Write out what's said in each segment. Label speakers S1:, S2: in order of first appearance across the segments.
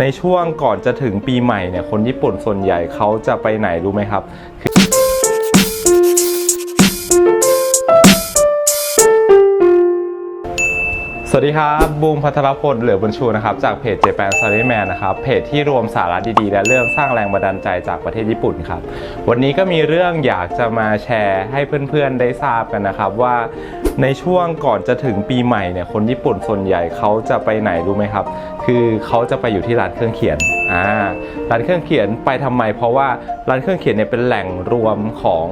S1: ในช่วงก่อนจะถึงปีใหม่เนี่ยคนญี่ปุ่นส่วนใหญ่เขาจะไปไหนรู้ไหมครับ วัสดีครับบูมพัทรพลเหลือบรรชูนะครับจากเพจ Japan Salaryman นะครับเพจที่รวมสาระดีๆ และเรื่องสร้างแรงบันดาลใจจากประเทศญี่ปุ่นครับวันนี้ก็มีเรื่องอยากจะมาแชร์ให้เพื่อนๆได้ทราบกันนะครับว่าในช่วงก่อนจะถึงปีใหม่เนี่ยคนญี่ปุ่นส่วนใหญ่เขาจะไปไหนรู้ไหมครับ คือเขาจะไปอยู่ที่ร้านเครื่องเขียนอ่าร้านเครื่องเขียนไปทำไม เพราะว่าร้านเครื่องเขียนเนี่ยเป็นแหล่งรวมของ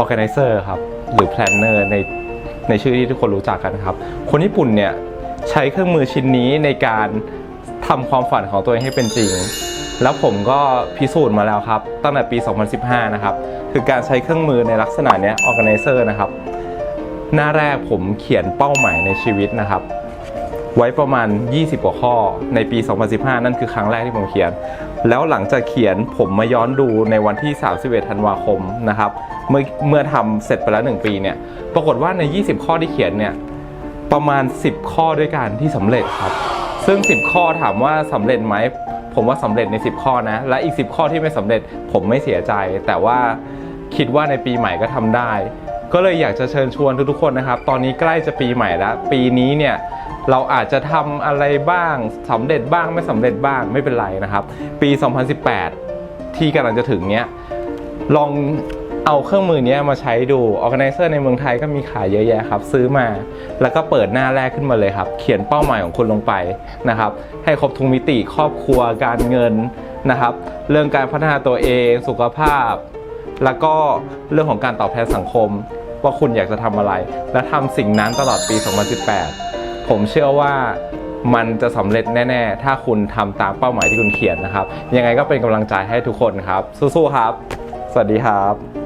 S1: organizer ครับหรือ planner ในในชื่อที่ทุกคนรู้จักกันครับ คนญี่ปุ่นเนี่ย ใช้เครื่องมือชิ้นนี้ในการทำความฝันของตัวเองให้เป็นจริง แล้วผมก็พิสูจน์มาแล้วครับ ตั้งแต่ปี 2015 นะครับ คือการใช้เครื่องมือในลักษณะเนี้ย organizer นะครับ หน้าแรกผมเขียนเป้าหมายในชีวิตนะครับไว้ประมาณ 20 กว่าข้อในปี 2015 นั่นคือครั้งแรกที่ผมเขียน แล้วหลังจากเขียนผมมาย้อนดูในวันที่ 31 ธันวาคมนะครับ เมื่อเมื่อทำเสร็จไปแล้ว 1 ปีเนี่ย ปรากฏว่าใน 20 ข้อที่เขียนเนี่ย ประมาณ 10 ข้อด้วยกันที่สำเร็จครับ ซึ่ง 10 ข้อถามว่าสำเร็จไหมผมว่าสำเร็จใน 10 ข้อนะ และอีก 10 ข้อที่ไม่สำเร็จผมไม่เสียใจ แต่ว่าคิดว่าในปีใหม่ก็ทำได้ ก็เลยอยากจะเชิญชวนทุกๆคนนะครับ ตอนนี้ใกล้จะปีใหม่แล้ว ปีนี้เนี่ยเราอาจจะทำอะไรบ้างสำเร็จบ้างไม่สำเร็จบ้างไม่เป็นไรนะครับ ปี 2018 ที่กำลังจะถึงเนี้ยลอง เอาเครื่องมือนี้มาใช้ดู Organizer ในเมืองไทยก็มีขายเยอะแยะครับ ซื้อมา แล้วก็เปิดหน้าแรกขึ้นมาเลยครับ เขียนเป้าหมายของคุณลงไปนะครับ ให้ครบทุกมิติครอบครัวการเงินนะครับ เรื่องการพัฒนาตัวเองสุขภาพ แล้วก็เรื่องของการตอบแทนสังคม ว่าคุณอยากจะทำอะไร และทำสิ่งนั้นตลอดปี 2018 ผมเชื่อว่ามันจะสำเร็จแน่ ๆ ถ้าคุณทำตามเป้าหมายที่คุณเขียนนะครับ ยังไงก็เป็นกำลังใจให้ทุกคนครับ สู้ๆครับ สวัสดีครับ